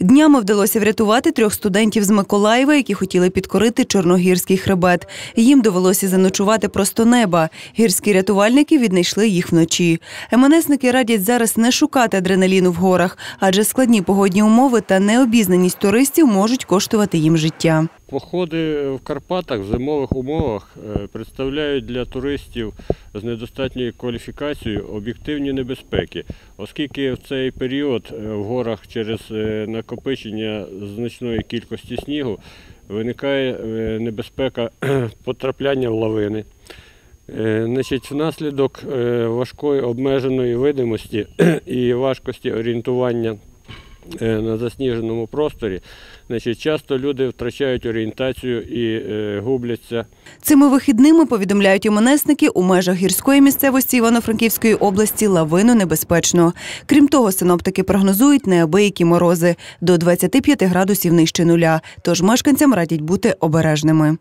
Днями вдалося врятувати трьох студентів з Миколаєва, які хотіли підкорити Чорногірський хребет. Їм довелося заночувати просто неба. Гірські рятувальники віднайшли їх вночі. МНСники радять зараз не шукати адреналіну в горах, адже складні погодні умови та необізнаність туристів можуть коштувати їм життя. Походи в Карпатах в зимових умовах е, представляють для туристів з недостатньою кваліфікацією об'єктивні небезпеки, оскільки в цей період е, в горах через е, накопичення значної кількості снігу виникає е, небезпека потрапляння в лавини. Значить, внаслідок важкої обмеженої видимості і важкості орієнтування на засніженому просторі, значить, часто люди втрачають орієнтацію і е, губляться. Цими вихідними повідомляють МНСники, у межах гірської місцевості Івано-Франківської області лавину небезпечно. Крім того, синоптики прогнозують неабиякі морози до 25 градусів нижче нуля. Тож мешканцям радять бути обережними.